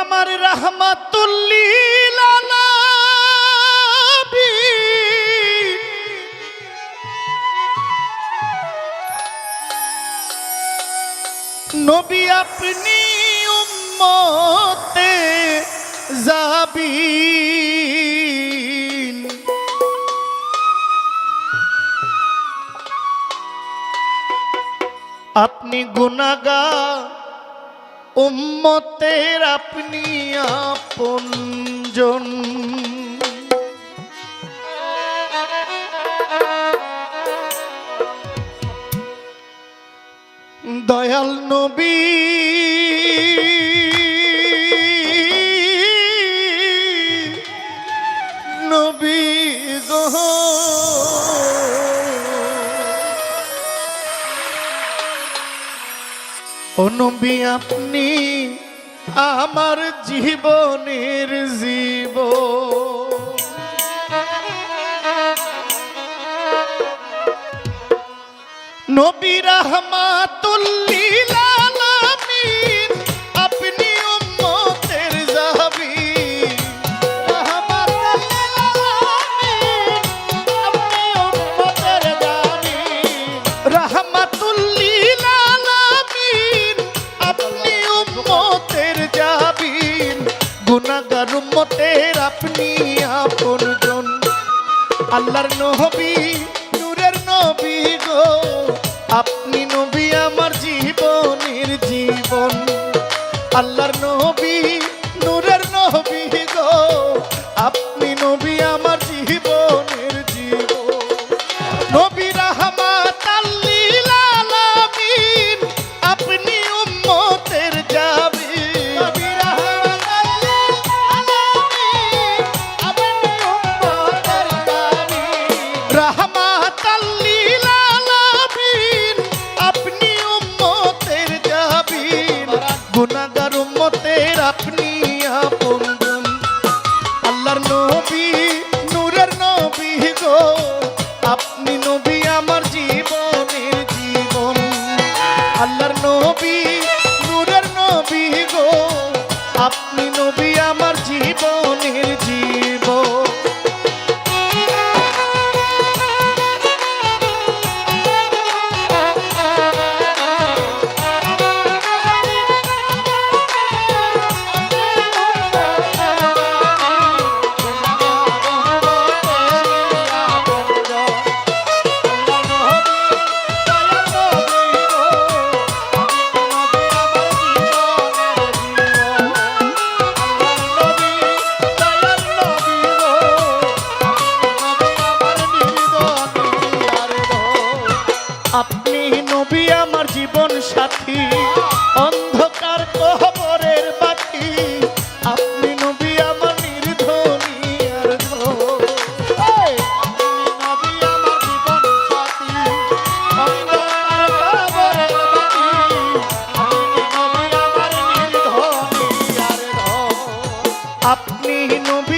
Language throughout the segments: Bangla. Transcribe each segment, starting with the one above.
আমার রাহমাতুল্লিল নবী আপনি উম্মতে যাবিন। আপনি গুনাগা উম্মতের আপনি আপনজন দয়াল নবী নবী। ও নবী আপনি আমার জীবনের জীব। নবী রহমাতুল্লিল আল্লাহর নবী নূরের নবী গো। আপনি অন্ধকার আর জীবন সাথী, অন্ধকার কবরের বাতি, আপনি নবী আমার নির্ধনী আর আপনি নবী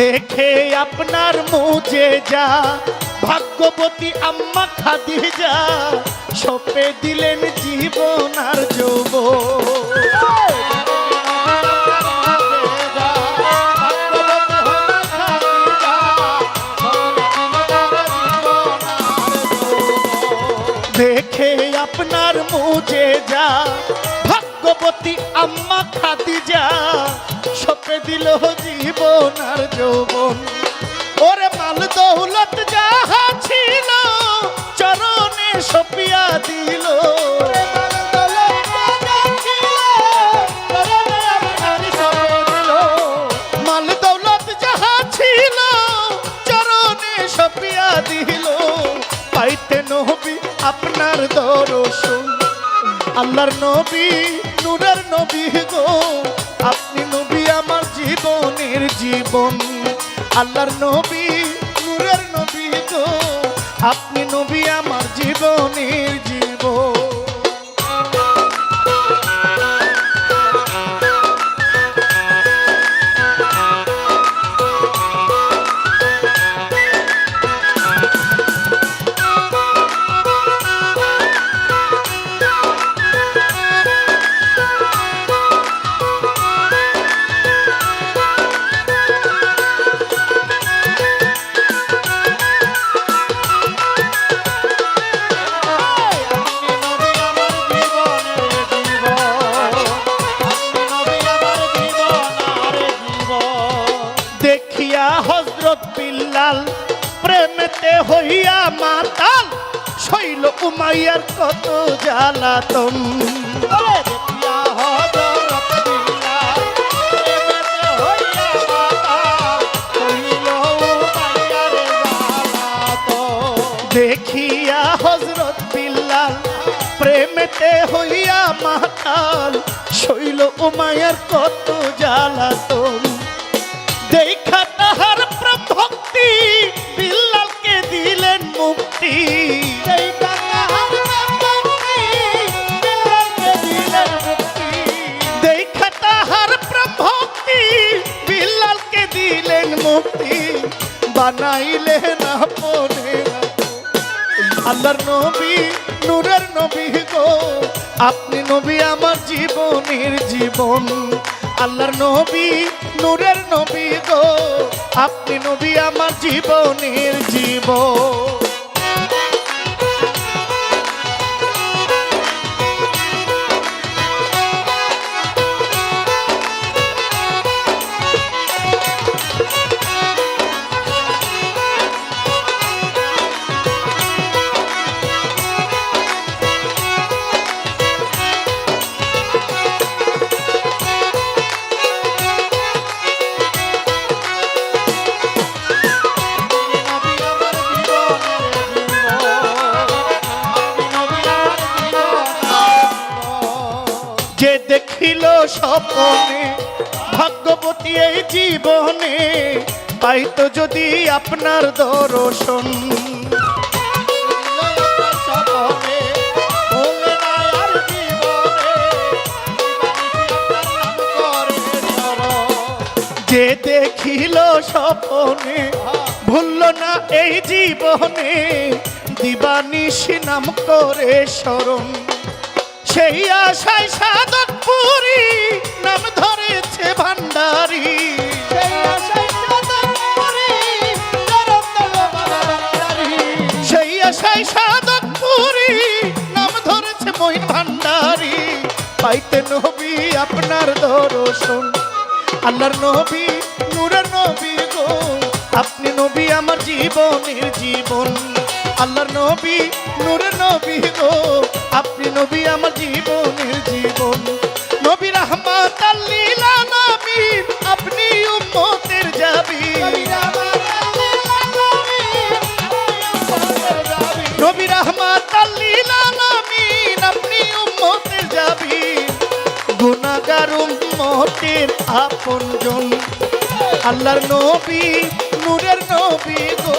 দেখে আপনার মুজে যা। ভাগ্যবতী আম্মা খাদিজা, সপে দিলেন জীবন আর যৌব দেখে আপনার মুজে যা। ভাগ্যবতী আম্মা খাতি যা দিল জীবন আর যৌবন। ওরে মাল দৌলত যাহা ছিল, চরণে সপিয়া দিল। পাইতে আপনার দর্শন। আল্লাহর নবী, নূরের নবী গো। আপনি নবী আমার জীবনের জীবন। আল্লাহর নবী নূরের নবী গো। আপনি নবী আমার জীবনের বিল্লাল প্রেমেতে হইয়া মাতাল শৈল উমাইয়ার কত জ্বালাতন দেখিয়া হজরত বিল্লাল প্রেমেতে হইয়া মাতাল শৈল উমাইয়ার কত জ্বালাতন দেখা মুক্তি দেখা তাহার প্রেম বিল্লালকে দিলেন মুক্তি। দেখা তাহার প্রেম ভক্তি বিল্লালকে দিলেন মুক্তি। বানাইলেন আপনে আল্লাহর নবী নূরের নবী গো। আপনি নবী আমার জীবনের জীবন। আল্লাহর নবী নূরের নবী গো। আপনি নবী আমার জীবনের জীবন। যে দেখিল স্বপনে, ভাগ্যবতী এই জীবনে পাইতো যদি আপনার দর্শন। যে দেখিল স্বপনে, ভুলল না এই জীবনে, দিবানিশি নাম করে স্মরণ। সেই আশায় সাধক নাম ধরেছে ভান্ডারি। সেই আশায় সাধক পুরী নাম ধরেছে মহিন ভান্ডারি। পাইতে নবী আপনার দর্শন, আল্লাহর নবী, নূরের নবী গো আপনি নবী আমার জীবনের জীবন। আল্লাহর নবী নূরের নবী গো। আপনি নবী আমার জীবনের জীবন। নবী রহমাত আল্লিল আপনি উম্মতের যাবি। নবী রহমাত আল্লিল আপনি উম্মতের যাবি। গুনাহগার উম্মতের আপনজন। আল্লাহর নবী নূরের নবী গো।